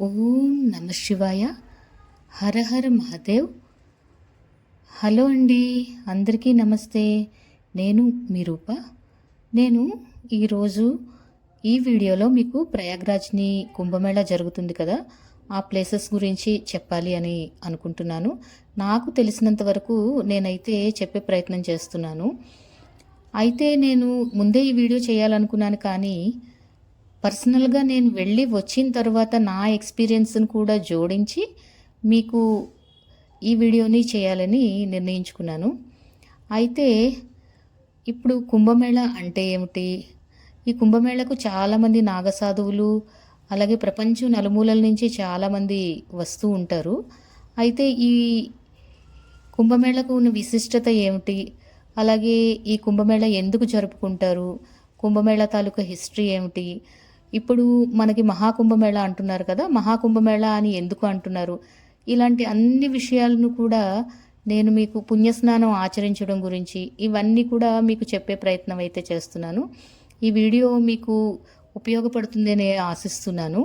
ఓం నమ శివాయ. హర హర మహాదేవ్. హలో అండి అందరికీ నమస్తే. నేను మీ రూప. నేను ఈరోజు ఈ వీడియోలో మీకు ప్రయాగ్రాజ్ని కుంభమేళా జరుగుతుంది కదా ఆ ప్లేసెస్ గురించి చెప్పాలి అని అనుకుంటున్నాను. నాకు తెలిసినంత వరకు నేనైతే చెప్పే ప్రయత్నం చేస్తున్నాను. అయితే నేను ముందే ఈ వీడియో చేయాలనుకున్నాను కానీ పర్సనల్గా నేను వెళ్ళి వచ్చిన తర్వాత నా ఎక్స్పీరియన్స్ని కూడా జోడించి మీకు ఈ వీడియోని చేయాలని నిర్ణయించుకున్నాను. అయితే ఇప్పుడు కుంభమేళ అంటే ఏమిటి? ఈ కుంభమేళకు చాలామంది నాగసాధువులు అలాగే ప్రపంచం నలుమూలల నుంచి చాలామంది వస్తూ ఉంటారు. అయితే ఈ కుంభమేళకు ఉన్న విశిష్టత ఏమిటి? అలాగే ఈ కుంభమేళ ఎందుకు జరుపుకుంటారు? కుంభమేళ తాలూకా హిస్టరీ ఏమిటి? ఇప్పుడు మనకి మహాకుంభమేళ అంటున్నారు కదా మహాకుంభమేళ అని ఎందుకు అంటున్నారు? ఇలాంటి అన్ని విషయాలను కూడా నేను మీకు పుణ్యస్నానం ఆచరించడం గురించి ఇవన్నీ కూడా మీకు చెప్పే ప్రయత్నం అయితే చేస్తున్నాను. ఈ వీడియో మీకు ఉపయోగపడుతుందని ఆశిస్తున్నాను.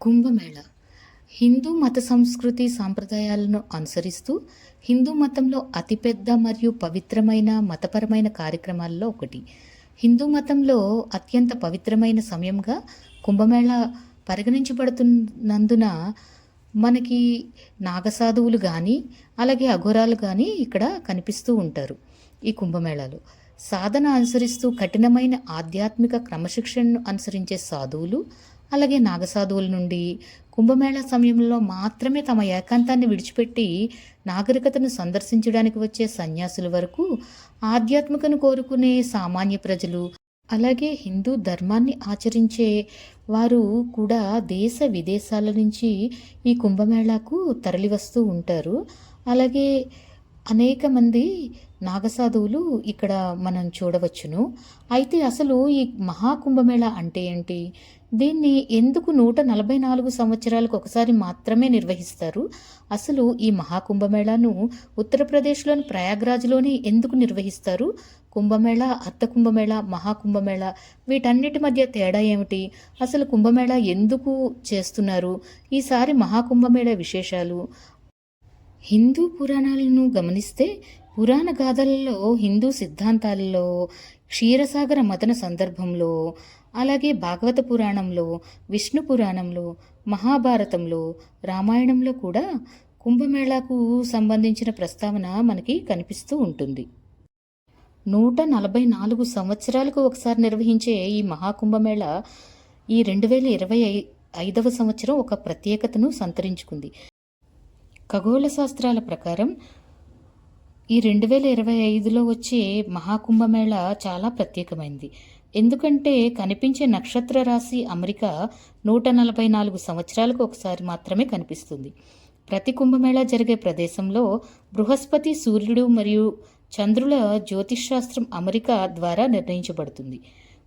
కుంభమేళ. హిందూ మత సంస్కృతి సాంప్రదాయాలను అనుసరిస్తూ హిందూ మతంలో అతిపెద్ద మరియు పవిత్రమైన మతపరమైన కార్యక్రమాల్లో ఒకటి. హిందూ మతంలో అత్యంత పవిత్రమైన సమయంగా కుంభమేళ పరిగణించబడుతున్నందున మనకి నాగసాధువులు కానీ అలాగే అఘోరాలు కానీ ఇక్కడ కనిపిస్తూ ఉంటారు ఈ కుంభమేళాలో. సాధన అనుసరిస్తూ కఠినమైన ఆధ్యాత్మిక క్రమశిక్షణను అనుసరించే సాధువులు అలాగే నాగసాధువుల నుండి కుంభమేళా సమయంలో మాత్రమే తమ ఏకాంతాన్ని విడిచిపెట్టి నాగరికతను సందర్శించడానికి వచ్చే సన్యాసుల వరకు ఆధ్యాత్మికను కోరుకునే సామాన్య ప్రజలు అలాగే హిందూ ధర్మాన్ని ఆచరించే వారు కూడా దేశ విదేశాల నుంచి ఈ కుంభమేళాకు తరలివస్తూ ఉంటారు. అలాగే అనేక మంది నాగసాధువులు ఇక్కడ మనం చూడవచ్చును. అయితే అసలు ఈ మహాకుంభమేళ అంటే ఏంటి? దీన్ని ఎందుకు నూట నలభై నాలుగు సంవత్సరాలకు ఒకసారి మాత్రమే నిర్వహిస్తారు? అసలు ఈ మహాకుంభమేళాను ఉత్తరప్రదేశ్లోని ప్రయాగ్రాజ్లోనే ఎందుకు నిర్వహిస్తారు? కుంభమేళ అర్ధ కుంభమేళ మహాకుంభమేళ వీటన్నిటి మధ్య తేడా ఏమిటి? అసలు కుంభమేళ ఎందుకు చేస్తున్నారు? ఈసారి మహాకుంభమేళ విశేషాలు? హిందూ పురాణాలను గమనిస్తే పురాణ గాథలలో హిందూ సిద్ధాంతాలలో క్షీరసాగర మతన సందర్భంలో అలాగే భాగవత పురాణంలో విష్ణు పురాణంలో మహాభారతంలో రామాయణంలో కూడా కుంభమేళాకు సంబంధించిన ప్రస్తావన మనకి కనిపిస్తూ ఉంటుంది. నూట నలభై నాలుగు సంవత్సరాలకు ఒకసారి నిర్వహించే ఈ మహాకుంభమేళ ఈ రెండు వేల ఇరవై ఐదవ సంవత్సరం ఒక ప్రత్యేకతను సంతరించుకుంది. ఖగోళ శాస్త్రాల ప్రకారం ఈ రెండు వేల ఇరవై ఐదులో వచ్చే మహాకుంభమేళ చాలా ప్రత్యేకమైంది. ఎందుకంటే కనిపించే నక్షత్ర రాశి అమెరికా నూట నలభై నాలుగు సంవత్సరాలకు ఒకసారి మాత్రమే కనిపిస్తుంది. ప్రతి కుంభమేళ జరిగే ప్రదేశంలో బృహస్పతి సూర్యుడు మరియు చంద్రుల జ్యోతిష్శాస్త్రం అమెరికా ద్వారా నిర్ణయించబడుతుంది.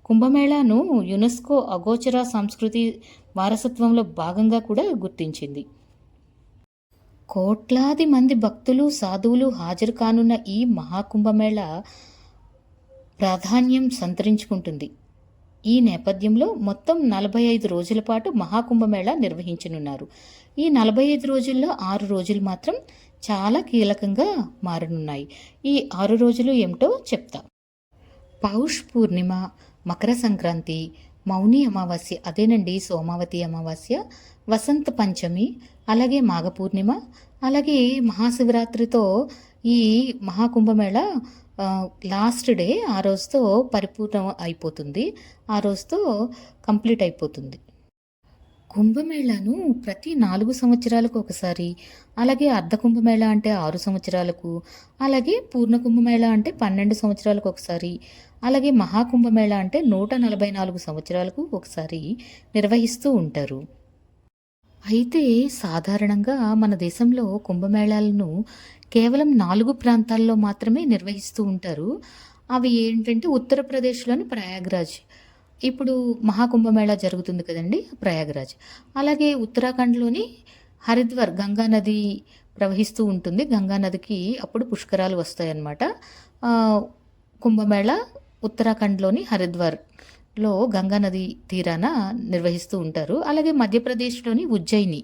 కుంభమేళాను యునెస్కో అగోచర సంస్కృతి వారసత్వంలో భాగంగా కూడా గుర్తించింది. కోట్లాది మంది భక్తులు సాధువులు హాజరు కానున్న ఈ మహాకుంభమేళ ప్రాధాన్యం సంతరించుకుంటుంది. ఈ నేపథ్యంలో మొత్తం నలభై ఐదు రోజుల పాటు మహాకుంభమేళ నిర్వహించనున్నారు. ఈ నలభై ఐదు రోజుల్లో ఆరు రోజులు మాత్రం చాలా కీలకంగా మారనున్నాయి. ఈ ఆరు రోజులు ఏమిటో చెప్తా. పౌష్ పూర్ణిమ మకర సంక్రాంతి మౌని అమావాస్య అదేనండి సోమావతి అమావాస్య వసంత పంచమి అలాగే మాఘ పూర్ణిమ అలాగే మహాశివరాత్రితో ఈ మహాకుంభమేళ లాస్ట్ డే ఆ రోజుతో పరిపూర్ణం అయిపోతుంది. ఆ రోజుతో కంప్లీట్ అయిపోతుంది. కుంభమేళాను ప్రతి నాలుగు సంవత్సరాలకు ఒకసారి అలాగే అర్ధ కుంభమేళ అంటే ఆరు సంవత్సరాలకు అలాగే పూర్ణ కుంభమేళ అంటే పన్నెండు సంవత్సరాలకు ఒకసారి అలాగే మహాకుంభమేళ అంటే నూట నలభై నాలుగు సంవత్సరాలకు ఒకసారి నిర్వహిస్తూ ఉంటారు. అయితే సాధారణంగా మన దేశంలో కుంభమేళాలను కేవలం నాలుగు ప్రాంతాల్లో మాత్రమే నిర్వహిస్తూ ఉంటారు. అవి ఏంటంటే ఉత్తరప్రదేశ్లోని ప్రయాగ్రాజ్. ఇప్పుడు మహాకుంభమేళా జరుగుతుంది కదండి ప్రయాగ్రాజ్. అలాగే ఉత్తరాఖండ్లోని హరిద్వార్ గంగా నది ప్రవహిస్తూ ఉంటుంది. గంగా నదికి అప్పుడు పుష్కరాలు వస్తాయన్నమాట. కుంభమేళ ఉత్తరాఖండ్లోని హరిద్వార్. లో గంగానది తీరాన నిర్వహిస్తూ ఉంటారు. అలాగే మధ్యప్రదేశ్లోని ఉజ్జయిని.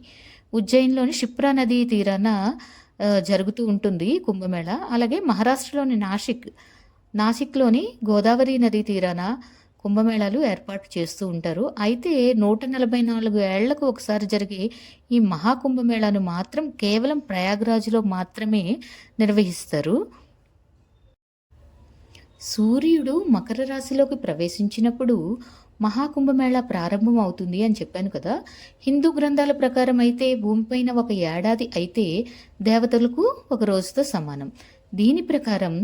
ఉజ్జయిన్లోని షిప్రా నది తీరాన జరుగుతూ ఉంటుంది కుంభమేళ. అలాగే మహారాష్ట్రలోని నాసిక్ నాసిక్లోని గోదావరి నది తీరాన కుంభమేళాలు ఏర్పాటు చేస్తూ ఉంటారు. అయితే నూట నలభై నాలుగు ఏళ్ళకు ఒకసారి జరిగే ఈ మహాకుంభమేళాను మాత్రం కేవలం ప్రయాగ్రాజ్లో మాత్రమే నిర్వహిస్తారు. సూర్యుడు మకర రాశిలోకి ప్రవేశించినప్పుడు మహాకుంభమేళా ప్రారంభం అవుతుంది అని చెప్పాను కదా. హిందూ గ్రంథాల ప్రకారం అయితే భూమిపైన ఒక ఏడాది అయితే దేవతలకు ఒక రోజుతో సమానం. దీని ప్రకారం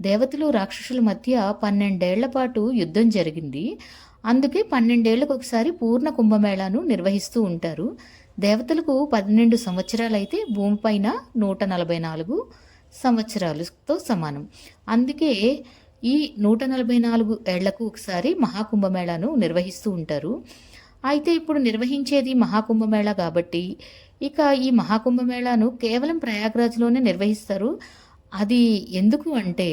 దేవతలు రాక్షసుల మధ్య పన్నెండేళ్ళ పాటు యుద్ధం జరిగింది. అందుకే పన్నెండేళ్ళకు ఒకసారి పూర్ణ కుంభమేళాను నిర్వహిస్తూ ఉంటారు. దేవతలకు పన్నెండు సంవత్సరాలైతే భూమిపైన నూట నలభై నాలుగు సంవత్సరాలతో సమానం. అందుకే ఈ నూట నలభై నాలుగు ఏళ్ళకు ఒకసారి మహాకుంభమేళాను నిర్వహిస్తూ ఉంటారు. అయితే ఇప్పుడు నిర్వహించేది మహాకుంభమేళా కాబట్టి ఇక ఈ మహాకుంభమేళాను కేవలం ప్రయాగ్రాజ్లోనే నిర్వహిస్తారు. అది ఎందుకు అంటే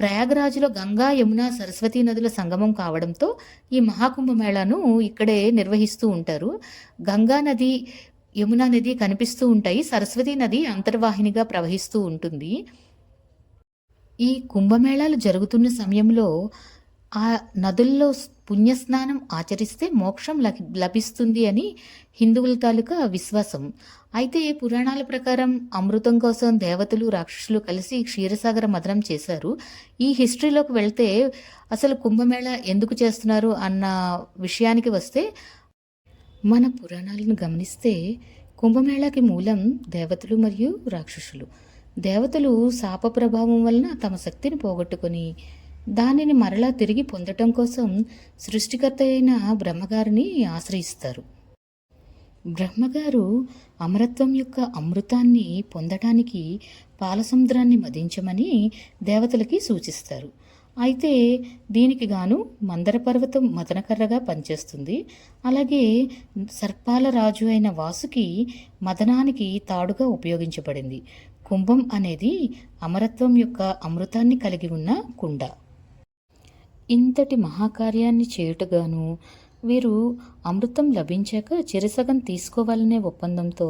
ప్రయాగ్రాజ్లో గంగా యమున సరస్వతి నదుల సంగమం కావడంతో ఈ మహాకుంభమేళాను ఇక్కడే నిర్వహిస్తూ ఉంటారు. గంగా నది యమునా నది కనిపిస్తూ ఉంటాయి. సరస్వతి నది అంతర్వాహినిగా ప్రవహిస్తూ ఉంటుంది. ఈ కుంభమేళాలు జరుగుతున్న సమయంలో ఆ నదుల్లో పుణ్యస్నానం ఆచరిస్తే మోక్షం లభిస్తుంది అని హిందువుల తాలూకా విశ్వాసం. అయితే పురాణాల ప్రకారం అమృతం కోసం దేవతలు రాక్షసులు కలిసి క్షీరసాగర మదనం చేశారు. ఈ హిస్టరీలోకి వెళ్తే అసలు కుంభమేళ ఎందుకు చేస్తున్నారు అన్న విషయానికి వస్తే మన పురాణాలను గమనిస్తే కుంభమేళాకి మూలం దేవతలు మరియు రాక్షసులు. దేవతలు శాప ప్రభావం వలన తమ శక్తిని పోగొట్టుకొని దానిని మరలా తిరిగి పొందటం కోసం సృష్టికర్త అయిన బ్రహ్మగారిని ఆశ్రయిస్తారు. బ్రహ్మగారు అమరత్వం యొక్క అమృతాన్ని పొందటానికి పాలసముద్రాన్ని మదించమని దేవతలకి సూచిస్తారు. అయితే దీనికి గాను మందర పర్వతం మదనకర్రగా పనిచేస్తుంది. అలాగే సర్పాల రాజు అయిన వాసుకి మదనానికి తాడుగా ఉపయోగించబడింది. కుంభం అనేది అమరత్వం యొక్క అమృతాన్ని కలిగి ఉన్న కుండ. ఇంతటి మహాకార్యాన్ని చేయుటగాను వీరు అమృతం లభించాక చిరసగం తీసుకోవాలనే ఒప్పందంతో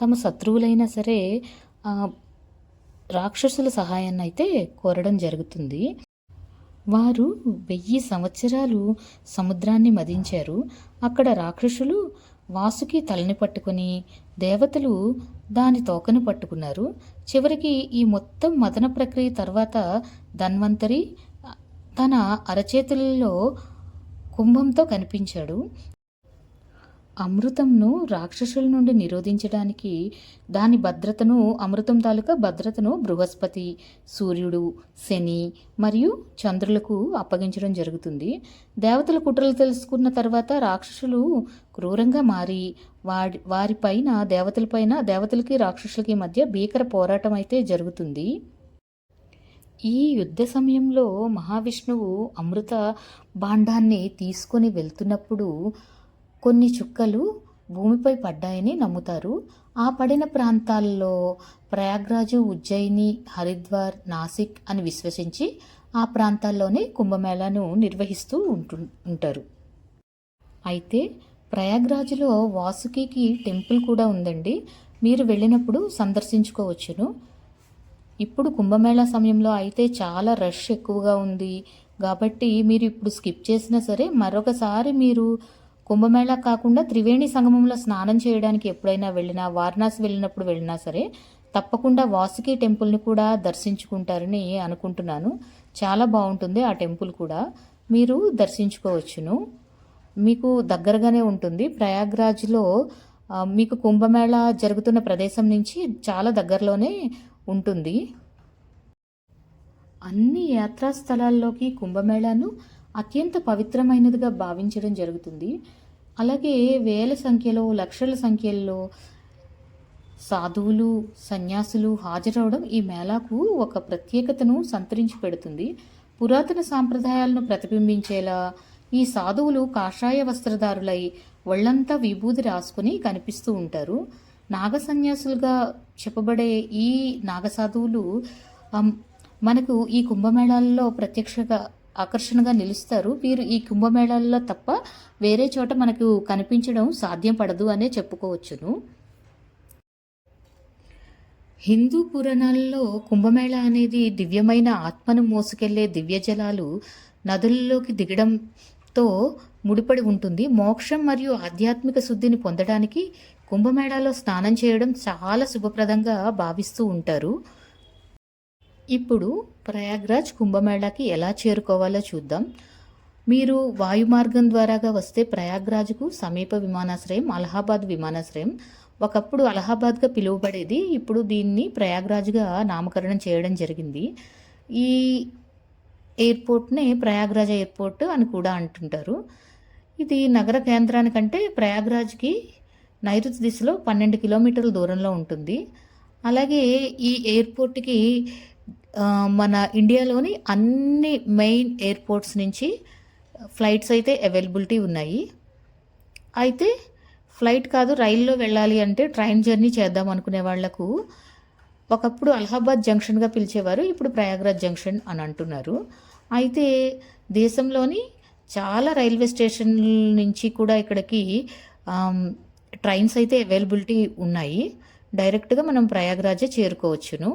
తమ శత్రువులైనా సరే రాక్షసుల సహాయాన్ని అయితే కోరడం జరుగుతుంది. వారు వెయ్యి సంవత్సరాలు సముద్రాన్ని మదించారు. అక్కడ రాక్షసులు వాసుకి తలని పట్టుకుని దేవతలు దాని తోకను పట్టుకున్నారు. చివరికి ఈ మొత్తం మదన ప్రక్రియ తర్వాత ధన్వంతరి తన అరచేతులలో కుంభంతో కనిపించాడు. అమృతంను రాక్షసుల నుండి నిరోధించడానికి దాని భద్రతను అమృతం తాలూకా భద్రతను బృహస్పతి సూర్యుడు శని మరియు చంద్రులకు అప్పగించడం జరుగుతుంది. దేవతల కుట్రలు తెలుసుకున్న తర్వాత రాక్షసులు క్రూరంగా మారి వాడి వారిపైన దేవతలపైన దేవతలకి రాక్షసులకి మధ్య భీకర పోరాటం అయితే జరుగుతుంది. ఈ యుద్ధ సమయంలో మహావిష్ణువు అమృత భాండాన్ని తీసుకొని వెళ్తున్నప్పుడు కొన్ని చుక్కలు భూమిపై పడ్డాయని నమ్ముతారు. ఆ పడిన ప్రాంతాల్లో ప్రయాగ్రాజు ఉజ్జయిని హరిద్వార్ నాసిక్ అని విశ్వసించి ఆ ప్రాంతాల్లోనే కుంభమేళాను నిర్వహిస్తూ ఉంటు ఉంటారు. అయితే ప్రయాగ్రాజ్లో వాసుకికి టెంపుల్ కూడా ఉందండి. మీరు వెళ్ళినప్పుడు సందర్శించుకోవచ్చును. ఇప్పుడు కుంభమేళా సమయంలో అయితే చాలా రష్ ఎక్కువగా ఉంది. కాబట్టి మీరు ఇప్పుడు స్కిప్ చేసినా సరే మరొకసారి మీరు కుంభమేళా కాకుండా త్రివేణి సంగమంలో స్నానం చేయడానికి ఎప్పుడైనా వెళ్ళినా వారణాసి వెళ్ళినప్పుడు వెళ్ళినా సరే తప్పకుండా వాసుకి టెంపుల్ని కూడా దర్శించుకుంటారని అనుకుంటున్నాను. చాలా బాగుంటుంది ఆ టెంపుల్ కూడా. మీరు దర్శించుకోవచ్చును. మీకు దగ్గరగానే ఉంటుంది. ప్రయాగ్రాజ్లో మీకు కుంభమేళా జరుగుతున్న ప్రదేశం నుంచి చాలా దగ్గరలోనే ఉంటుంది. అన్ని యాత్రా స్థలాల్లోకి కుంభమేళాను అత్యంత పవిత్రమైనదిగా భావించడం జరుగుతుంది. అలాగే వేల సంఖ్యలో లక్షల సంఖ్యలో సాధువులు సన్యాసులు హాజరవడం ఈ మేళాకు ఒక ప్రత్యేకతను సంతరించి పెడుతుంది. పురాతన సాంప్రదాయాలను ప్రతిబింబించేలా ఈ సాధువులు కాషాయ వస్త్రధారులై ఒళ్ళంతా విభూది రాసుకుని కనిపిస్తూ ఉంటారు. నాగ సన్యాసులుగా చెప్పబడే ఈ నాగ సాధువులు మనకు ఈ కుంభమేళాల్లో ప్రత్యక్షంగా ఆకర్షణగా నిలుస్తారు. వీరు ఈ కుంభమేళాల్లో తప్ప వేరే చోట మనకు కనిపించడం సాధ్యం పడదు అనే చెప్పుకోవచ్చును. హిందూ పురాణాల్లో కుంభమేళ అనేది దివ్యమైన ఆత్మను మోసుకెళ్ళే దివ్యజలాలు నదుల్లోకి నదులలోకి దిగడంతో ముడిపడి ఉంటుంది. మోక్షం మరియు ఆధ్యాత్మిక శుద్ధిని పొందడానికి కుంభమేళాలో స్నానం చేయడం చాలా శుభప్రదంగా భావిస్తూ ఉంటారు. ఇప్పుడు ప్రయాగ్రాజ్ కుంభమేళాకి ఎలా చేరుకోవాలో చూద్దాం. మీరు వాయు మార్గం ద్వారాగా వస్తే ప్రయాగ్రాజ్కు సమీప విమానాశ్రయం అలహాబాద్ విమానాశ్రయం. ఒకప్పుడు అలహాబాద్గా పిలువబడేది ఇప్పుడు దీన్ని ప్రయాగ్రాజ్గా నామకరణం చేయడం జరిగింది. ఈ ఎయిర్పోర్ట్నే ప్రయాగ్రాజ్ ఎయిర్పోర్ట్ అని కూడా అంటుంటారు. ఇది నగర కేంద్రానికంటే ప్రయాగ్రాజ్కి నైరుతి దిశలో పన్నెండు కిలోమీటర్ల దూరంలో ఉంటుంది. అలాగే ఈ ఎయిర్పోర్ట్కి మన ఇండియాలోని అన్ని మెయిన్ ఎయిర్పోర్ట్స్ నుంచి ఫ్లైట్స్ అయితే అవైలబిలిటీ ఉన్నాయి. అయితే ఫ్లైట్ కాదు రైల్లో వెళ్ళాలి అంటే ట్రైన్ జర్నీ చేద్దాం అనుకునే వాళ్ళకు ఒకప్పుడు అలహాబాద్ జంక్షన్గా పిలిచేవారు ఇప్పుడు ప్రయాగ్రాజ్ జంక్షన్ అని అంటున్నారు. అయితే దేశంలోని చాలా రైల్వే స్టేషన్ నుంచి కూడా ఇక్కడికి ట్రైన్స్ అయితే అవైలబిలిటీ ఉన్నాయి. డైరెక్ట్గా మనం ప్రయాగ్రాజే చేరుకోవచ్చును.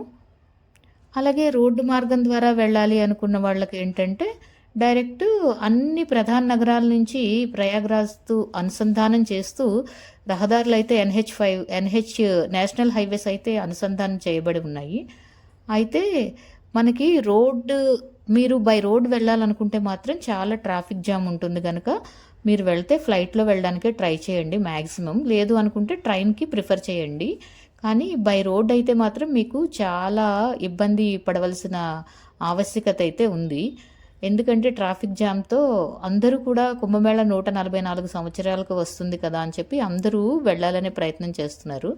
అలాగే రోడ్డు మార్గం ద్వారా వెళ్ళాలి అనుకున్న వాళ్ళకి ఏంటంటే డైరెక్ట్ అన్ని ప్రధాన నగరాల నుంచి ప్రయాగ్రాజ్తో అనుసంధానం చేస్తూ రహదారులు అయితే NH five NH national highways అయితే అనుసంధానం చేయబడి ఉన్నాయి. అయితే మనకి రోడ్డు మీరు బై రోడ్ వెళ్ళాలనుకుంటే మాత్రం చాలా ట్రాఫిక్ జామ్ ఉంటుంది కనుక మీరు వెళ్తే ఫ్లైట్లో వెళ్ళడానికే ట్రై చేయండి మ్యాక్సిమం. లేదు అనుకుంటే ట్రైన్కి ప్రిఫర్ చేయండి. కానీ బై రోడ్ అయితే మాత్రం మీకు చాలా ఇబ్బంది పడవలసిన ఆవశ్యకత అయితే ఉంది. ఎందుకంటే ట్రాఫిక్ జామ్తో అందరూ కూడా కుంభమేళ నూట నలభై నాలుగు సంవత్సరాలకు వస్తుంది కదా అని చెప్పి అందరూ వెళ్ళాలనే ప్రయత్నం చేస్తున్నారు.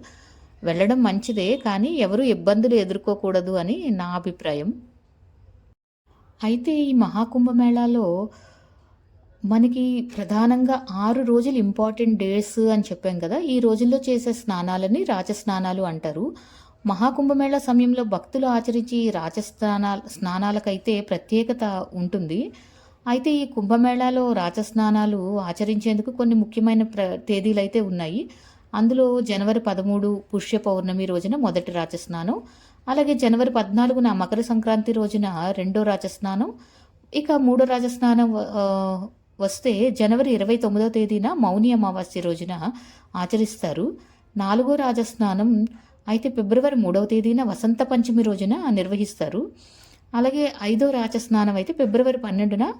వెళ్ళడం మంచిదే కానీ ఎవరు ఇబ్బందులు ఎదుర్కోకూడదు అని నా అభిప్రాయం. అయితే ఈ మహాకుంభమేళాలో మనకి ప్రధానంగా ఆరు రోజులు ఇంపార్టెంట్ డేస్ అని చెప్పాం కదా ఈ రోజుల్లో చేసే స్నానాలని రాజస్నానాలు అంటారు. మహాకుంభమేళ సమయంలో భక్తులు ఆచరించి రాజస్నానాల స్నానాలకైతే ప్రత్యేకత ఉంటుంది. అయితే ఈ కుంభమేళాలో రాజస్నానాలు ఆచరించేందుకు కొన్ని ముఖ్యమైన ప్ర తేదీలు అయితే ఉన్నాయి. అందులో జనవరి పదమూడు పుష్య పౌర్ణమి రోజున మొదటి రాజస్నానం అలాగే జనవరి పద్నాలుగున మకర సంక్రాంతి రోజున రెండో రాజస్నానం ఇక మూడో రాజస్నానం వస్తే జనవరి ఇరవై తొమ్మిదో తేదీన మౌని అమావాస్య రోజున ఆచరిస్తారు. నాలుగో రాజస్నానం అయితే ఫిబ్రవరి మూడవ తేదీన వసంత పంచమి రోజున నిర్వహిస్తారు. అలాగే ఐదో రాజస్నానం అయితే ఫిబ్రవరి పన్నెండున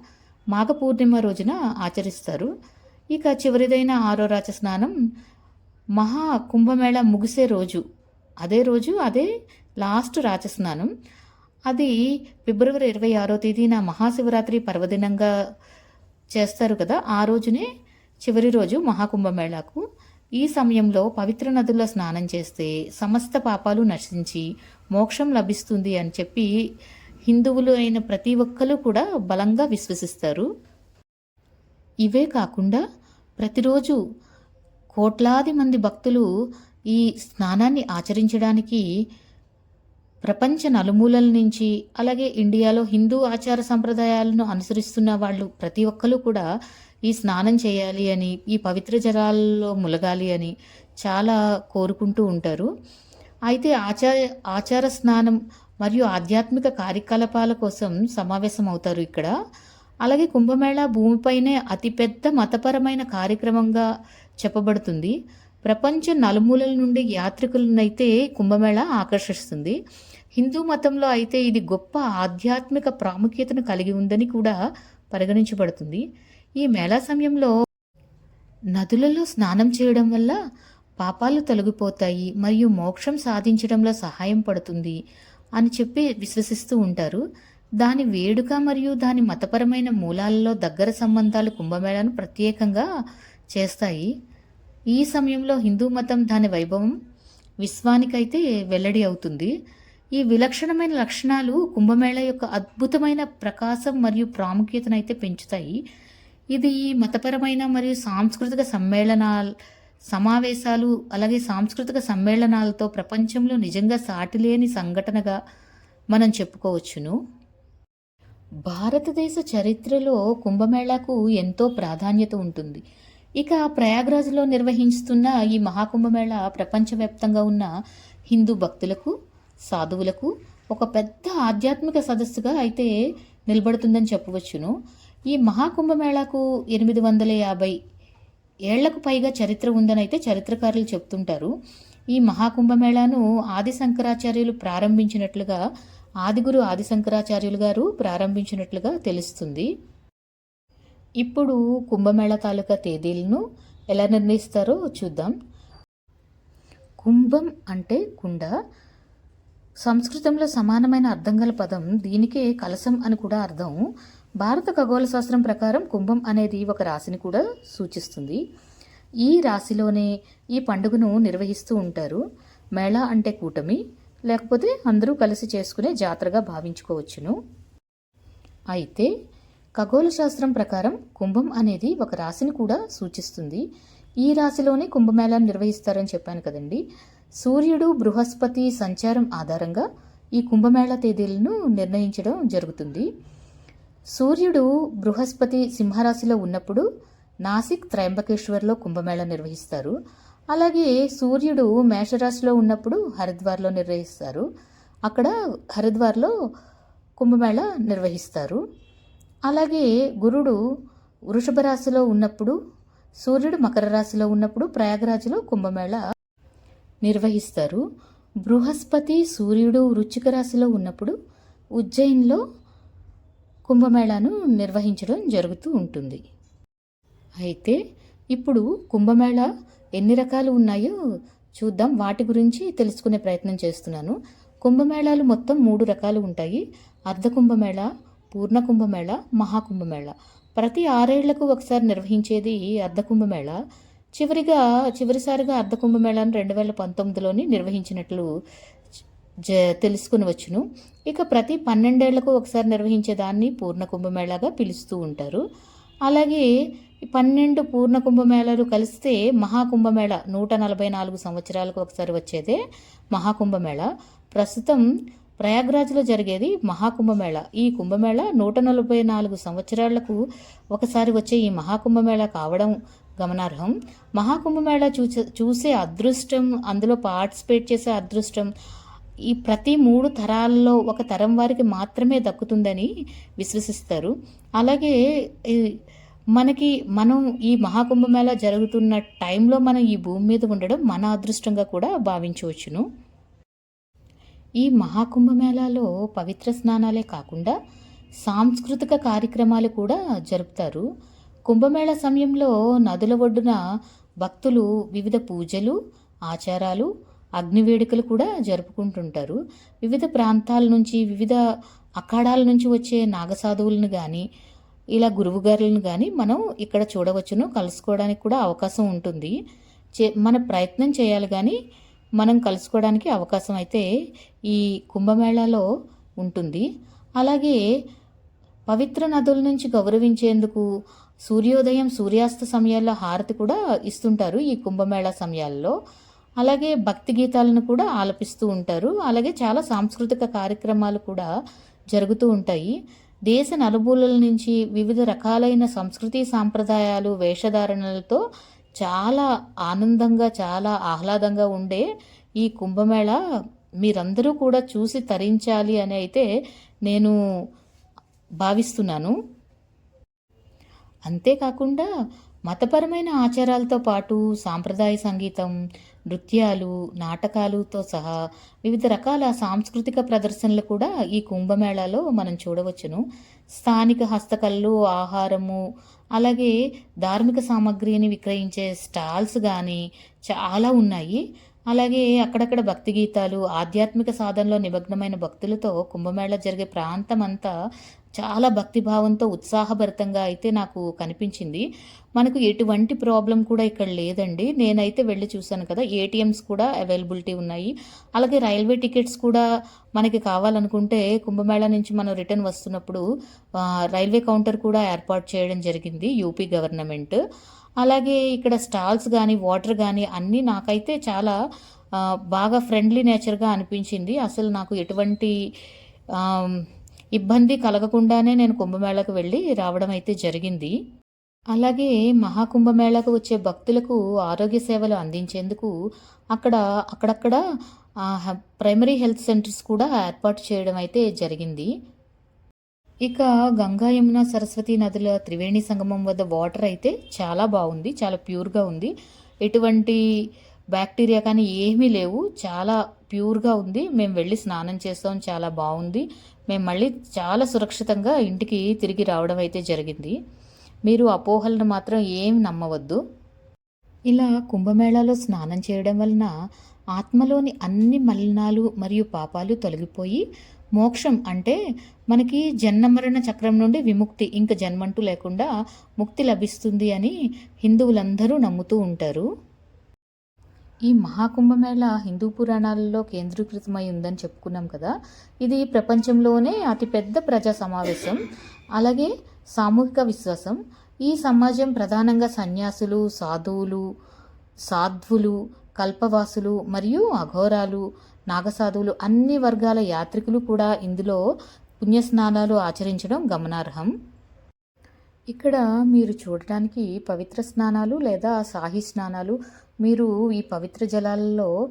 మాఘ పూర్ణిమ రోజున ఆచరిస్తారు. ఇక చివరిదైన ఆరో రాజస్నానం మహా కుంభమేళ ముగిసే రోజు. అదే రోజు అదే లాస్ట్ రాజస్నానం. అది ఫిబ్రవరి ఇరవై ఆరో తేదీన మహాశివరాత్రి పర్వదినంగా చేస్తారు కదా ఆ రోజునే చివరి రోజు మహాకుంభమేళాకు. ఈ సమయంలో పవిత్ర నదుల్లో స్నానం చేస్తే సమస్త పాపాలు నశించి మోక్షం లభిస్తుంది అని చెప్పి హిందువులు అయిన ప్రతి ఒక్కరూ కూడా బలంగా విశ్వసిస్తారు. ఇవే కాకుండా ప్రతిరోజు కోట్లాది మంది భక్తులు ఈ స్నానాన్ని ఆచరించడానికి ప్రపంచ నలుమూలల నుంచి అలాగే ఇండియాలో హిందూ ఆచార సంప్రదాయాలను అనుసరిస్తున్న వాళ్ళు ప్రతి ఒక్కరు కూడా ఈ స్నానం చేయాలి అని ఈ పవిత్ర జలాల్లో ములగాలి అని చాలా కోరుకుంటూ ఉంటారు. అయితే ఆచార ఆచార స్నానం మరియు ఆధ్యాత్మిక కార్యకలాపాల కోసం సమావేశం అవుతారు ఇక్కడ. అలాగే కుంభమేళా భూమిపైనే అతిపెద్ద మతపరమైన కార్యక్రమంగా చెప్పబడుతుంది. ప్రపంచ నలుమూలల నుండి యాత్రికులనైతే కుంభమేళా ఆకర్షిస్తుంది. హిందూ మతంలో అయితే ఇది గొప్ప ఆధ్యాత్మిక ప్రాముఖ్యతను కలిగి ఉందని కూడా పరిగణించబడుతుంది. ఈ మేళా సమయంలో నదులలో స్నానం చేయడం వల్ల పాపాలు తొలగిపోతాయి మరియు మోక్షం సాధించడంలో సహాయం పడుతుంది అని చెప్పి విశ్వసిస్తూ ఉంటారు. దాని వేడుక మరియు దాని మతపరమైన మూలాలలో దగ్గర సంబంధాలు కుంభమేళాను ప్రత్యేకంగా చేస్తాయి. ఈ సమయంలో హిందూ మతం దాని వైభవం విశ్వానికైతే వెల్లడి అవుతుంది. ఈ విలక్షణమైన లక్షణాలు కుంభమేళ యొక్క అద్భుతమైన ప్రకాశం మరియు ప్రాముఖ్యతను అయితే పెంచుతాయి. ఇది మతపరమైన మరియు సాంస్కృతిక సమ్మేళనాలు సమావేశాలు అలాగే సాంస్కృతిక సమ్మేళనాలతో ప్రపంచంలో నిజంగా సాటిలేని సంఘటనగా మనం చెప్పుకోవచ్చును. భారతదేశ చరిత్రలో కుంభమేళాకు ఎంతో ప్రాధాన్యత ఉంటుంది. ఇక ప్రయాగ్రాజ్లో నిర్వహిస్తున్న ఈ మహాకుంభమేళ ప్రపంచవ్యాప్తంగా ఉన్న హిందూ భక్తులకు సాధువులకు ఒక పెద్ద ఆధ్యాత్మిక సదస్సుగా అయితే నిలబడుతుందని చెప్పవచ్చును. ఈ మహాకుంభమేళాకు ఎనిమిది వందల యాభై ఏళ్ళకు పైగా చరిత్ర ఉందని అయితే చరిత్రకారులు చెప్తుంటారు. ఈ మహాకుంభమేళాను ఆది శంకరాచార్యులు ప్రారంభించినట్లుగా ఆదిగురు ఆది శంకరాచార్యులు గారు ప్రారంభించినట్లుగా తెలుస్తుంది. ఇప్పుడు కుంభమేళ తాలూకా తేదీలను ఎలా నిర్ణయిస్తారో చూద్దాం. కుంభం అంటే కుండ సంస్కృతంలో సమానమైన అర్థం గల పదం దీనికే కలసం అని కూడా అర్థం. భారత ఖగోళ శాస్త్రం ప్రకారం కుంభం అనేది ఒక రాశిని కూడా సూచిస్తుంది. ఈ రాశిలోనే ఈ పండుగను నిర్వహిస్తూ ఉంటారు. మేళా అంటే కూటమి లేకపోతే అందరూ కలిసి చేసుకునే జాతరగా భావించుకోవచ్చును. అయితే ఖగోళ శాస్త్రం ప్రకారం కుంభం అనేది ఒక రాశిని కూడా సూచిస్తుంది. ఈ రాశిలోనే కుంభమేళాను నిర్వహిస్తారని చెప్పాను కదండి. సూర్యుడు బృహస్పతి సంచారం ఆధారంగా ఈ కుంభమేళా తేదీలను నిర్ణయించడం జరుగుతుంది. సూర్యుడు బృహస్పతి సింహరాశిలో ఉన్నప్పుడు నాసిక్ త్రయంబకేశ్వర్లో కుంభమేళ నిర్వహిస్తారు. అలాగే సూర్యుడు మేషరాశిలో ఉన్నప్పుడు హరిద్వార్లో నిర్వహిస్తారు. అక్కడ హరిద్వార్లో కుంభమేళ నిర్వహిస్తారు. అలాగే గురుడు వృషభ రాశిలో ఉన్నప్పుడు సూర్యుడు మకర రాశిలో ఉన్నప్పుడు ప్రయాగరాజ్లో కుంభమేళ నిర్వహిస్తారు. బృహస్పతి సూర్యుడు వృచ్చిక రాశిలో ఉన్నప్పుడు ఉజ్జయిన్లో కుంభమేళాను నిర్వహించడం జరుగుతూ ఉంటుంది. అయితే ఇప్పుడు కుంభమేళ ఎన్ని రకాలు ఉన్నాయో చూద్దాం. వాటి గురించి తెలుసుకునే ప్రయత్నం చేస్తున్నాను. కుంభమేళాలు మొత్తం మూడు రకాలు ఉంటాయి. అర్ధ కుంభమేళ పూర్ణ కుంభమేళ మహాకుంభమేళ ప్రతి ఆరేళ్ళకు ఒకసారి నిర్వహించేది అర్ధ కుంభమేళ. చివరిగా చివరిసారిగా అర్ధ కుంభమేళాను రెండు వేల పంతొమ్మిదిలోని నిర్వహించినట్లు జ తెలుసుకుని వచ్చును. ఇక ప్రతి పన్నెండేళ్ళకు ఒకసారి నిర్వహించే దాన్ని పూర్ణ కుంభమేళాగా పిలుస్తూ ఉంటారు. అలాగే పన్నెండు పూర్ణ కుంభమేళాలు కలిస్తే మహాకుంభమేళ నూట నలభై నాలుగు సంవత్సరాలకు ఒకసారి వచ్చేదే మహాకుంభమేళ. ప్రస్తుతం ప్రయాగ్రాజ్లో జరిగేది మహాకుంభమేళ. ఈ కుంభమేళ నూట నలభై నాలుగు సంవత్సరాలకు ఒకసారి వచ్చే ఈ మహాకుంభమేళ కావడం గమనార్హం. మహాకుంభమేళ చూసే చూసే అదృష్టం అందులో పార్టిసిపేట్ చేసే అదృష్టం ఈ ప్రతి మూడు తరాల్లో ఒక తరం వారికి మాత్రమే దక్కుతుందని విశ్వసిస్తారు. అలాగే మనకి మనం ఈ మహాకుంభమేళ జరుగుతున్న టైంలో మనం ఈ భూమి మీద ఉండడం మన అదృష్టంగా కూడా భావించవచ్చును. ఈ మహాకుంభమేళాలో పవిత్ర స్నానాలే కాకుండా సాంస్కృతిక కార్యక్రమాలు కూడా జరుపుతారు. కుంభమేళ సమయంలో నదుల ఒడ్డున భక్తులు వివిధ పూజలు ఆచారాలు అగ్ని వేడుకలు కూడా జరుపుకుంటుంటారు. వివిధ ప్రాంతాల నుంచి వివిధ అఖాడాల నుంచి వచ్చే నాగసాధువులను కానీ ఇలా గురువుగారులను కానీ మనం ఇక్కడ చూడవచ్చును. కలుసుకోవడానికి కూడా అవకాశం ఉంటుంది. చే మన ప్రయత్నం చేయాలి కానీ మనం కలుసుకోవడానికి అవకాశం అయితే ఈ కుంభమేళాలో ఉంటుంది. అలాగే పవిత్ర నదుల నుంచి గౌరవించేందుకు సూర్యోదయం సూర్యాస్త సమయాల్లో హారతి కూడా ఇస్తుంటారు ఈ కుంభమేళా సమయాల్లో. అలాగే భక్తి గీతాలను కూడా ఆలపిస్తూ ఉంటారు. అలాగే చాలా సాంస్కృతిక కార్యక్రమాలు కూడా జరుగుతూ ఉంటాయి. దేశ నలుమూలల నుంచి వివిధ రకాలైన సంస్కృతి సాంప్రదాయాలు వేషధారణలతో చాలా ఆనందంగా చాలా ఆహ్లాదంగా ఉండే ఈ కుంభమేళ మీరందరూ కూడా చూసి తరించాలి అని అయితే నేను భావిస్తున్నాను. అంతేకాకుండా మతపరమైన ఆచారాలతో పాటు సాంప్రదాయ సంగీతం నృత్యాలు నాటకాలుతో సహా వివిధ రకాల సాంస్కృతిక ప్రదర్శనలు కూడా ఈ కుంభమేళాలో మనం చూడవచ్చును. స్థానిక హస్తకళలు ఆహారము అలాగే ధార్మిక సామాగ్రిని విక్రయించే స్టాల్స్ కానీ చాలా ఉన్నాయి. అలాగే అక్కడక్కడ భక్తి గీతాలు ఆధ్యాత్మిక సాధనలో నిమగ్నమైన భక్తులతో కుంభమేళ జరిగే ప్రాంతం అంతా చాలా భక్తిభావంతో ఉత్సాహభరితంగా అయితే నాకు కనిపించింది. మనకు ఎటువంటి ప్రాబ్లం కూడా ఇక్కడ లేదండి. నేనైతే వెళ్ళి చూశాను కదా ఏటీఎంస్ కూడా అవైలబిలిటీ ఉన్నాయి. అలాగే రైల్వే టికెట్స్ కూడా మనకి కావాలనుకుంటే కుంభమేళా నుంచి మనం రిటర్న్ వస్తున్నప్పుడు రైల్వే కౌంటర్ కూడా ఏర్పాటు చేయడం జరిగింది యూపీ గవర్నమెంట్. అలాగే ఇక్కడ స్టాల్స్ కానీ వాటర్ కానీ అన్నీ నాకైతే చాలా బాగా ఫ్రెండ్లీ నేచర్గా అనిపించింది. అసలు నాకు ఎటువంటి ఇబ్బంది కలగకుండానే నేను కుంభమేళకు వెళ్ళి రావడం అయితే జరిగింది. అలాగే మహాకుంభమేళకు వచ్చే భక్తులకు ఆరోగ్య సేవలు అందించేందుకు అక్కడ అక్కడక్కడ ప్రైమరీ హెల్త్ సెంటర్స్ కూడా ఏర్పాటు చేయడం అయితే జరిగింది. ఇక గంగా యమున సరస్వతి నదుల త్రివేణి సంగమం వద్ద వాటర్ అయితే చాలా బాగుంది చాలా ప్యూర్గా ఉంది. ఎటువంటి బ్యాక్టీరియా కానీ ఏమీ లేవు. చాలా ప్యూర్గా ఉంది. మేము వెళ్ళి స్నానం చేస్తాం. చాలా బాగుంది. మేము మళ్ళీ చాలా సురక్షితంగా ఇంటికి తిరిగి రావడం అయితే జరిగింది. మీరు అపోహలను మాత్రం ఏం నమ్మవద్దు. ఇలా కుంభమేళాలో స్నానం చేయడం వలన ఆత్మలోని అన్ని మలినాలు మరియు పాపాలు తొలగిపోయి మోక్షం అంటే మనకి జన్మమరణ చక్రం నుండి విముక్తి ఇంక జన్మంటూ లేకుండా ముక్తి లభిస్తుంది అని హిందువులందరూ నమ్ముతూ ఉంటారు. ఈ మహాకుంభమేళ హిందూ పురాణాలలో కేంద్రీకృతమై ఉందని చెప్పుకున్నాం కదా. ఇది ప్రపంచంలోనే అతిపెద్ద ప్రజా సమావేశం. అలాగే సామూహిక విశ్వాసం. ఈ సమాజం ప్రధానంగా సన్యాసులు సాధువులు సాధ్వులు కల్పవాసులు మరియు అఘోరాలు నాగసాధువులు అన్ని వర్గాల యాత్రికులు కూడా ఇందులో పుణ్యస్నానాలు ఆచరించడం గమనార్హం. ఇక్కడ మీరు చూడటానికి పవిత్ర స్నానాలు లేదా సాహి స్నానాలు మీరు ఈ పవిత్ర జలాలలో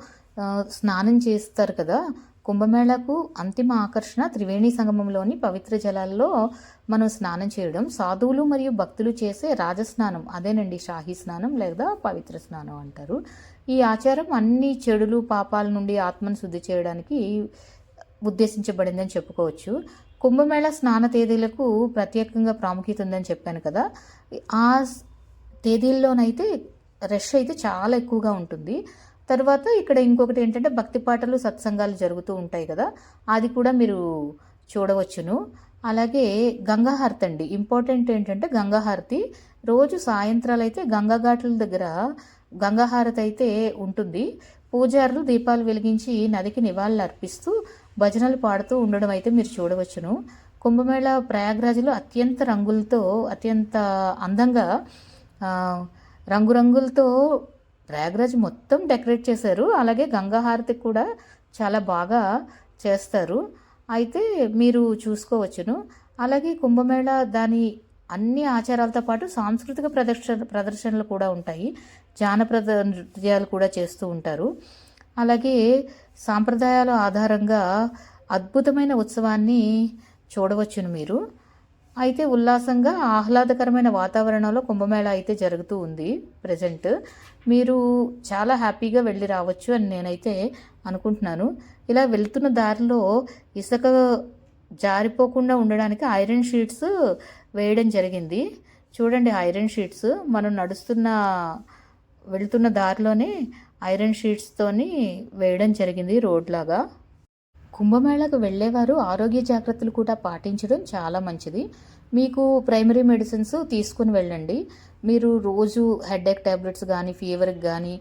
స్నానం చేస్తారు కదా? కుంభమేళకు అంతిమ ఆకర్షణ త్రివేణి సంగమంలోని పవిత్ర జలాల్లో మనం స్నానం చేయడం. సాధువులు మరియు భక్తులు చేసే రాజస్నానం. అదేనండి షాహీ స్నానం లేదా పవిత్ర స్నానం అంటారు. ఈ ఆచారం అన్ని చెడులు పాపాల నుండి ఆత్మను శుద్ధి చేయడానికి ఉద్దేశించబడిందని చెప్పుకోవచ్చు. కుంభమేళ స్నాన తేదీలకు ప్రత్యేకంగా ప్రాముఖ్యత ఉందని చెప్పాను కదా? ఆ తేదీల్లోనైతే రష్ అయితే చాలా ఎక్కువగా ఉంటుంది. తర్వాత ఇక్కడ ఇంకొకటి ఏంటంటే భక్తి పాటలు సత్సంగాలు జరుగుతూ ఉంటాయి కదా అది కూడా మీరు చూడవచ్చును. అలాగే గంగాహారతి అండి. ఇంపార్టెంట్ ఏంటంటే గంగాహారతి రోజు సాయంత్రాలు అయితే గంగాఘాట్ల దగ్గర గంగాహారతి అయితే ఉంటుంది. పూజారులు దీపాలు వెలిగించి నదికి నివాళులు అర్పిస్తూ భజనలు పాడుతూ ఉండడం అయితే మీరు చూడవచ్చును. కుంభమేళ ప్రయాగ్రాజ్లో అత్యంత రంగులతో అత్యంత అందంగా రంగురంగులతో ప్రయాగరాజ్ మొత్తం డెకరేట్ చేశారు. అలాగే గంగాహారతి కూడా చాలా బాగా చేస్తారు. అయితే మీరు చూసుకోవచ్చును. అలాగే కుంభమేళ దాని అన్ని ఆచారాలతో పాటు సాంస్కృతిక ప్రదర్శన ప్రదర్శనలు కూడా ఉంటాయి. జానపద నృత్యాలు కూడా చేస్తూ ఉంటారు. అలాగే సాంప్రదాయాల ఆధారంగా అద్భుతమైన ఉత్సవాన్ని చూడవచ్చును మీరు. అయితే ఉల్లాసంగా ఆహ్లాదకరమైన వాతావరణంలో కుంభమేళ అయితే జరుగుతూ ఉంది ప్రజెంట్ మీరు చాలా హ్యాపీగా వెళ్ళి రావచ్చు అని నేనైతే అనుకుంటున్నాను. ఇలా వెళ్తున్న దారిలో ఇసుక జారిపోకుండా ఉండడానికి ఐరన్ షీట్స్ వేయడం జరిగింది. చూడండి ఐరన్ షీట్స్ మనం నడుస్తున్న వెళ్తున్న దారిలోనే ఐరన్ షీట్స్తోని వేయడం జరిగింది రోడ్లాగా. కుంభమేళకు వెళ్ళేవారు ఆరోగ్య జాగ్రత్తలు కూడా పాటించడం చాలా మంచిది. మీకు ప్రైమరీ మెడిసిన్స్ తీసుకుని వెళ్ళండి. మీరు రోజు హెడేక్ ట్యాబ్లెట్స్ కానీ ఫీవర్కి కానీ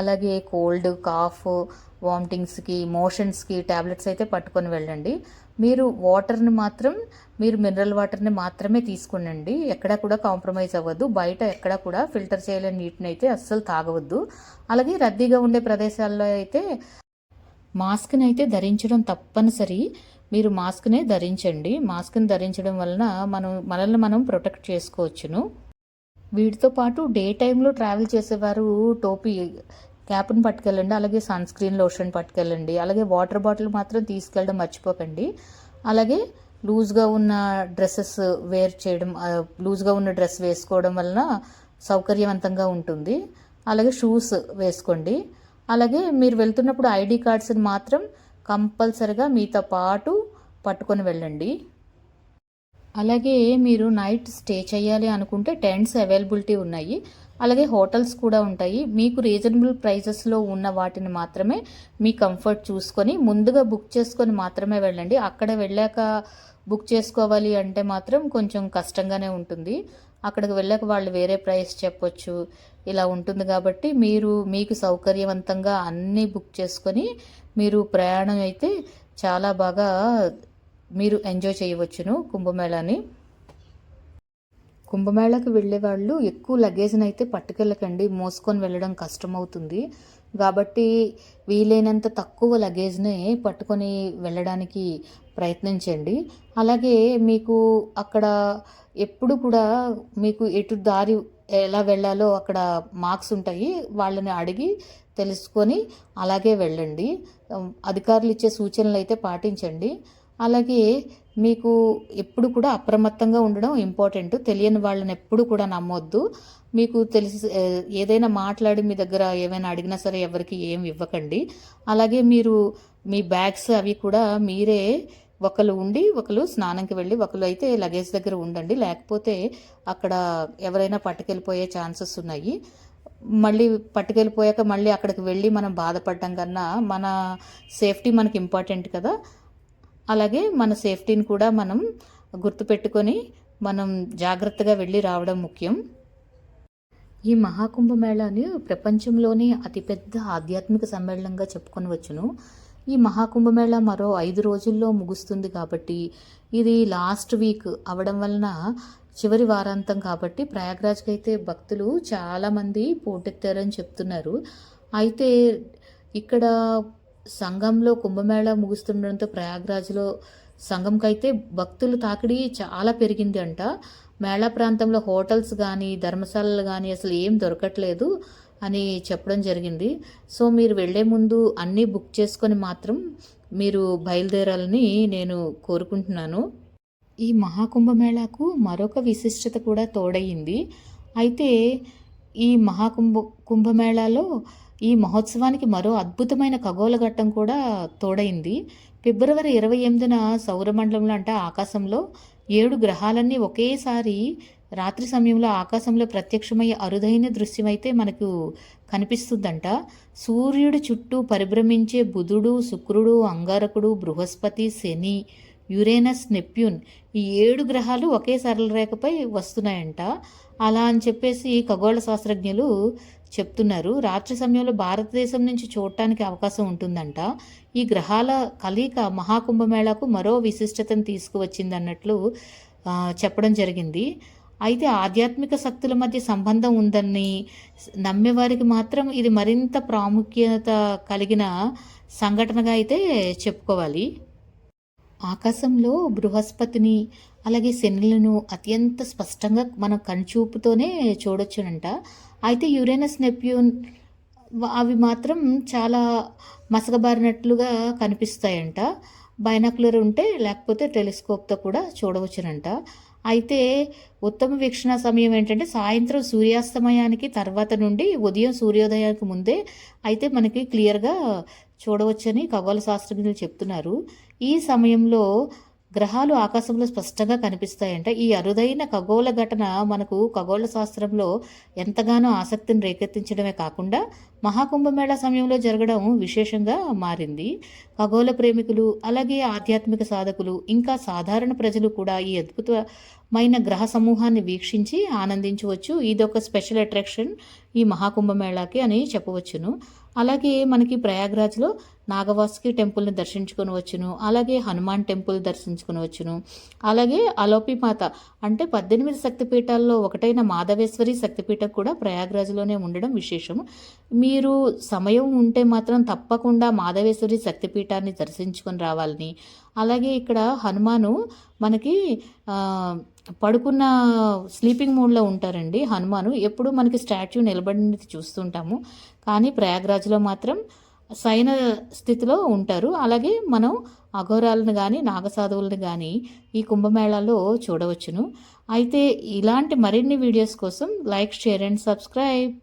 అలాగే కోల్డ్ కాఫ్ వామిటింగ్స్కి మోషన్స్కి ట్యాబ్లెట్స్ అయితే పట్టుకొని వెళ్ళండి. మీరు వాటర్ని మాత్రం మీరు మినరల్ వాటర్ని మాత్రమే తీసుకునండి. ఎక్కడా కూడా కాంప్రమైజ్ అవ్వద్దు. బయట ఎక్కడా కూడా ఫిల్టర్ చేయలేని నీటిని అయితే అస్సలు తాగవద్దు. అలాగే రద్దీగా ఉండే ప్రదేశాల్లో అయితే మాస్క్ని అయితే ధరించడం తప్పనిసరి. మీరు మాస్క్నే ధరించండి. మాస్క్ని ధరించడం వలన మనం మనల్ని మనం ప్రొటెక్ట్ చేసుకోవచ్చును. వీటితో పాటు డే టైంలో ట్రావెల్ చేసేవారు టోపీ క్యాప్ని పట్టుకెళ్ళండి. అలాగే సన్ స్క్రీన్ లోషన్ పట్టుకెళ్ళండి. అలాగే వాటర్ బాటిల్ మాత్రం తీసుకెళ్ళడం మర్చిపోకండి. అలాగే లూజ్గా ఉన్న డ్రెస్సెస్ వేర్ చేయడం లూజ్గా ఉన్న డ్రెస్ వేసుకోవడం వలన సౌకర్యవంతంగా ఉంటుంది. అలాగే షూస్ వేసుకోండి. అలాగే మీరు వెళ్తున్నప్పుడు ఐడి కార్డ్స్ని మాత్రం కంపల్సరిగా మీతో పాటు పట్టుకొని వెళ్ళండి. అలాగే మీరు నైట్ స్టే చేయాలి అనుకుంటే టెంట్స్ అవైలబిలిటీ ఉన్నాయి. అలాగే హోటల్స్ కూడా ఉంటాయి. మీకు రీజనబుల్ ప్రైజెస్లో ఉన్న వాటిని మాత్రమే మీ కంఫర్ట్ చూసుకొని ముందుగా బుక్ చేసుకొని మాత్రమే వెళ్ళండి. అక్కడ వెళ్ళాక బుక్ చేసుకోవాలి అంటే మాత్రం కొంచెం కష్టంగానే ఉంటుంది. అక్కడికి వెళ్ళాక వాళ్ళు వేరే ప్రైస్ చెప్పొచ్చు. ఇలా ఉంటుంది కాబట్టి మీరు మీకు సౌకర్యవంతంగా అన్నీ బుక్ చేసుకొని మీరు ప్రయాణం అయితే చాలా బాగా మీరు ఎంజాయ్ చేయవచ్చును కుంభమేళాని. కుంభమేళాకి వెళ్ళే వాళ్ళు ఎక్కువ లగేజ్ని అయితే పట్టుకెళ్ళకండి. మోసుకొని వెళ్ళడం కష్టమవుతుంది. కాబట్టి వీలైనంత తక్కువ లగేజ్ని పట్టుకొని వెళ్ళడానికి ప్రయత్నించండి. అలాగే మీకు అక్కడ ఎప్పుడు కూడా మీకు ఎటు దారి ఎలా వెళ్ళాలో అక్కడ మార్క్స్ ఉంటాయి. వాళ్ళని అడిగి తెలుసుకొని అలాగే వెళ్ళండి. అధికారులు ఇచ్చే సూచనలు అయితే పాటించండి. అలాగే మీకు ఎప్పుడు కూడా అప్రమత్తంగా ఉండడం ఇంపార్టెంట్ తెలియని వాళ్ళని ఎప్పుడు కూడా నమ్మొద్దు. మీకు తెలిసి ఏదైనా మాట్లాడి మీ దగ్గర ఏమైనా అడిగినా సరే ఎవరికి ఏం ఇవ్వకండి. అలాగే మీరు మీ బ్యాగ్స్ అవి కూడా మీరే ఒకరు ఉండి ఒకరు స్నానంకి వెళ్ళి ఒకరు అయితే లగేజ్ దగ్గర ఉండండి. లేకపోతే అక్కడ ఎవరైనా పట్టుకెళ్ళిపోయే ఛాన్సెస్ ఉన్నాయి. మళ్ళీ పట్టుకెళ్ళిపోయాక మళ్ళీ అక్కడికి వెళ్ళి మనం బాధపడడం కన్నా మన సేఫ్టీ మనకి ఇంపార్టెంట్ కదా. అలాగే మన సేఫ్టీని కూడా మనం గుర్తుపెట్టుకొని మనం జాగ్రత్తగా వెళ్ళి రావడం ముఖ్యం. ఈ మహాకుంభమేళాని ప్రపంచంలోనే అతిపెద్ద ఆధ్యాత్మిక సమ్మేళనంగా చెప్పుకొనవచ్చును ఈ మహాకుంభమేళా మరో ఐదు రోజుల్లో ముగుస్తుంది కాబట్టి ఇది లాస్ట్ వీక్ అవడం వలన చివరి వారాంతం కాబట్టి ప్రయాగ్రాజ్కి అయితే భక్తులు చాలామంది పోటెత్తారని చెప్తున్నారు. అయితే ఇక్కడ సంఘంలో కుంభమేళా ముగుస్తుండడంతో ప్రయాగ్రాజ్లో సంఘంకైతే భక్తులు తాకిడి చాలా పెరిగింది అంట మేళా ప్రాంతంలో హోటల్స్ కానీ ధర్మశాలలు కానీ అసలు ఏం దొరకట్లేదు అని చెప్పడం జరిగింది. సో మీరు వెళ్ళే ముందు అన్నీ బుక్ చేసుకొని మాత్రం మీరు బయలుదేరాలని నేను కోరుకుంటున్నాను. ఈ మహాకుంభమేళాకు మరొక విశిష్టత కూడా తోడయింది. అయితే ఈ మహాకుంభ కుంభమేళాలో ఈ మహోత్సవానికి మరో అద్భుతమైన ఖగోళ ఘట్టం కూడా తోడైంది ఫిబ్రవరి ఇరవై ఎనిమిదిన సౌరమండలంలో అంటే ఆకాశంలో ఏడు గ్రహాలన్నీ ఒకేసారి రాత్రి సమయంలో ఆకాశంలో ప్రత్యక్షమయ్యే అరుదైన దృశ్యమైతే మనకు కనిపిస్తుందంట. సూర్యుడి చుట్టూ పరిభ్రమించే బుధుడు శుక్రుడు అంగారకుడు బృహస్పతి శని యురేనస్ నెప్యూన్ ఈ ఏడు గ్రహాలు ఒకే సరళ రేఖపై వస్తున్నాయంట. అలా అని చెప్పేసి ఖగోళ శాస్త్రజ్ఞులు చెప్తున్నారు. రాత్రి సమయంలో భారతదేశం నుంచి చూడటానికి అవకాశం ఉంటుందంట. ఈ గ్రహాల కలయిక మహాకుంభమేళాకు మరో విశిష్టతను తీసుకువచ్చింది అన్నట్లు చెప్పడం జరిగింది. అయితే ఆధ్యాత్మిక శక్తుల మధ్య సంబంధం ఉందని నమ్మేవారికి మాత్రం ఇది మరింత ప్రాముఖ్యత కలిగిన సంఘటనగా అయితే చెప్పుకోవాలి. ఆకాశంలో బృహస్పతిని అలాగే శనులను అత్యంత స్పష్టంగా మనం కనుచూపుతోనే చూడొచ్చునంట. అయితే యురేనస్ నెప్యూన్ అవి మాత్రం చాలా మసగబారినట్లుగా కనిపిస్తాయంట. బైనాకులర్ ఉంటే లేకపోతే టెలిస్కోప్తో కూడా చూడవచ్చునంట. అయితే ఉత్తమ వీక్షణ సమయం ఏంటంటే సాయంత్రం సూర్యాస్తమయానికి తర్వాత నుండి ఉదయం సూర్యోదయానికి ముందే అయితే మనకి క్లియర్గా చూడవచ్చని ఖగోళ శాస్త్రజ్ఞులు చెప్తున్నారు. ఈ సమయంలో గ్రహాలు ఆకాశంలో స్పష్టంగా కనిపిస్తాయంట. ఈ అరుదైన ఖగోళ ఘటన మనకు ఖగోళ శాస్త్రంలో ఎంతగానో ఆసక్తిని రేకెత్తించడమే కాకుండా మహాకుంభమేళ సమయంలో జరగడం విశేషంగా మారింది. ఖగోళ ప్రేమికులు అలాగే ఆధ్యాత్మిక సాధకులు ఇంకా సాధారణ ప్రజలు కూడా ఈ అద్భుతమైన గ్రహ సమూహాన్ని వీక్షించి ఆనందించవచ్చు. ఇదొక స్పెషల్ అట్రాక్షన్ ఈ మహాకుంభమేళాకి అని చెప్పవచ్చును. అలాగే మనకి ప్రయాగ్రాజ్లో నాగవాసుకి టెంపుల్ని దర్శించుకొని వచ్చును అలాగే హనుమాన్ టెంపుల్ దర్శించుకొని వచ్చును. అలాగే అలోపిమాత అంటే పద్దెనిమిది శక్తిపీఠాల్లో ఒకటైన మాధవేశ్వరి శక్తిపీఠం కూడా ప్రయాగ్రాజ్లోనే ఉండడం విశేషం మీరు సమయం ఉంటే మాత్రం తప్పకుండా మాధవేశ్వరి శక్తిపీఠాన్ని దర్శించుకొని రావాలని అలాగే ఇక్కడ హనుమాను మనకి పడుకున్న స్లీపింగ్ మోడ్లో ఉంటారండి హనుమాను. ఎప్పుడు మనకి స్టాచ్యూ నిలబడినది చూస్తుంటాము. కానీ ప్రయాగ్రాజ్లో మాత్రం సైన స్థితిలో ఉంటారు. అలాగే మనం అఘోరాలను కానీ నాగసాధువులను కానీ ఈ కుంభమేళాలో చూడవచ్చును. అయితే ఇలాంటి మరిన్ని వీడియోస్ కోసం లైక్ షేర్ అండ్ సబ్స్క్రైబ్.